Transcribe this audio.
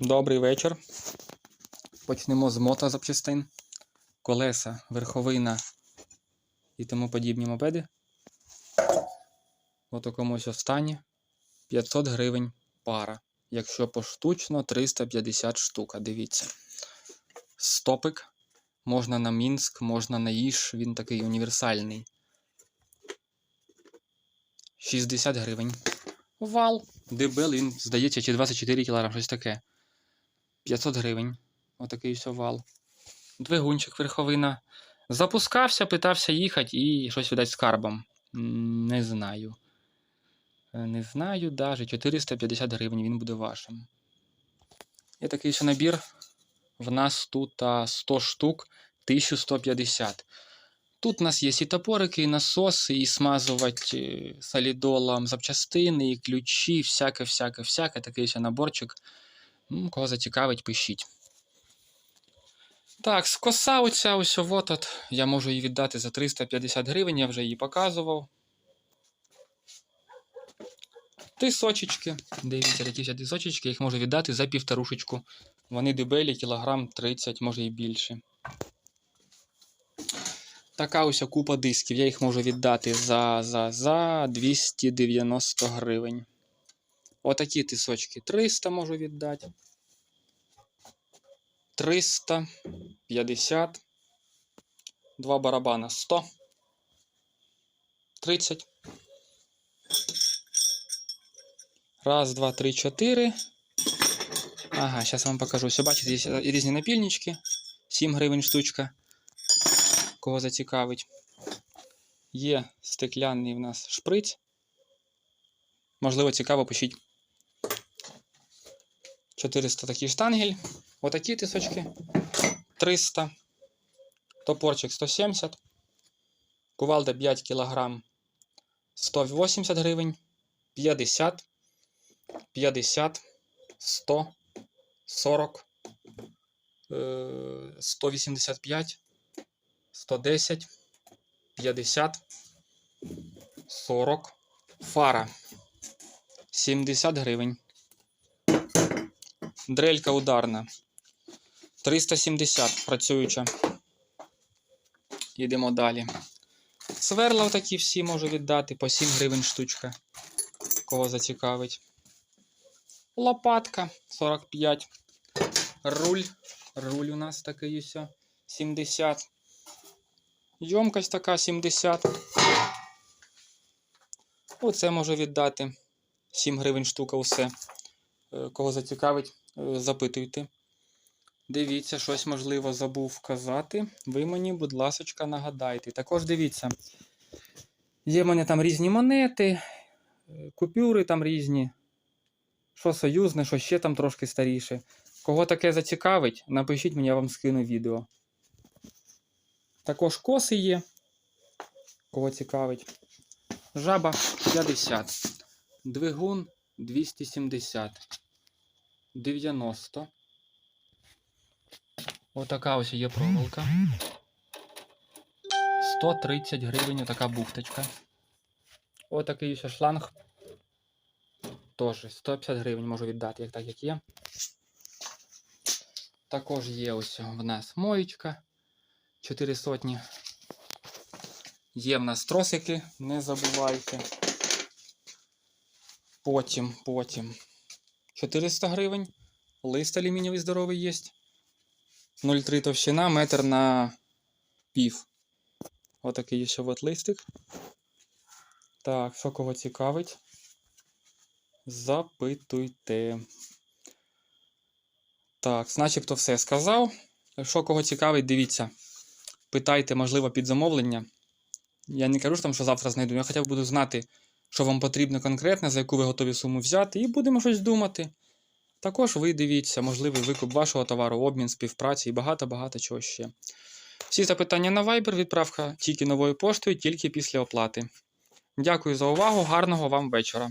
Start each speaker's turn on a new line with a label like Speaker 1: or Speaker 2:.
Speaker 1: Добрий вечір. Почнемо з мотозапчастин. Колеса, верховина і тому подібні мопеди. У такому ось стані 500 гривень пара. Якщо поштучно 350 штука. Дивіться. Стопик. Можна на Мінськ, можна на Іж, він такий універсальний. 60 гривень. Вал. Дебел, він, здається, чи 24 кг, щось таке. 500 гривень. Отакий все вал. Двигунчик верховина. Запускався, питався їхати і щось видать з карбом. Не знаю. Е, Не знаю даже. 450 гривень він буде вашим. Є такий ще набір. В нас тут 100 штук 1150. Тут у нас є і топорики, і насоси, і смазувати е, солідолом запчастини, і ключі, всяке, всяке, всяке. Такий ще наборчик. Ну, Кого зацікавить, пишіть. Так, скоса оця ось от, от. Я можу її віддати за 350 гривень, я вже її показував. Тисочечки. Дивіться, такі ще тисочечки, їх можу віддати за півторушечку. Вони дебелі, кілограм 30, може і більше. Така ось купа дисків. Я їх можу віддати за, за, за 290 гривень. Отакі тисочки 300 можу віддати. 350. Два барабана 100. 30. Раз, два, три, чотири. Ага, зараз вам покажу. Все, бачите, є різні напільнички. 7 гривень штучка. Кого зацікавить. Є стекляний в нас шприц. Можливо, цікаво, пишіть. 400 такий штангель. Отакі тисочки. 300. Топорчик 170. Кувалда 5 кг 180 гривень. 50. 50. 100. 40. е, 185. 110. 50. 40. Фара. 70 гривень. Дрелька ударна. 370 працююча. Йдемо далі. Сверла такі всі можу віддати по 7 гривень штучка. Кого зацікавить. Лопатка 45. Руль. Руль у нас такий ось. 70. Йомкость така 70. Оце можу віддати. 7 гривень штука усе. Е, Кого зацікавить, запитуйте. Дивіться, щось можливо забув вказати. Ви мені, будь ласочка, нагадайте. Також дивіться. Є в мене там різні монети, е, купюри там різні. Що союзне, що ще там трошки старіше. Кого таке зацікавить, напишіть мені, я вам скину відео. Також коси є. Кого цікавить. Жаба 50. Двигун 270. 90. Отака ось є проволока. 130 гривень отака бухточка. Отакий ще шланг. Теж 150 гривень можу віддати, як так як є. Також є ось в нас моєчка. 4 сотні. Є в нас тросики, не забувайте. Потім, потім. 400 гривень. Лист алюмінієвий здоровий є. 0,3 товщина, метр на пів. Отакий ще от листик. Так, що кого цікавить? Запитуйте. Так, начебто все сказав. Що кого цікавить, дивіться. Питайте, можливо, під замовлення. Я не кажу там, що завтра знайду. Я хоча б буду знати, що вам потрібно конкретно, за яку ви готові суму взяти, і будемо щось думати. Також ви дивіться, можливий викуп вашого товару, обмін, співпраці і багато-багато чого ще. Всі запитання на Viber, відправка тільки новою поштою, тільки після оплати. Дякую за увагу, гарного вам вечора.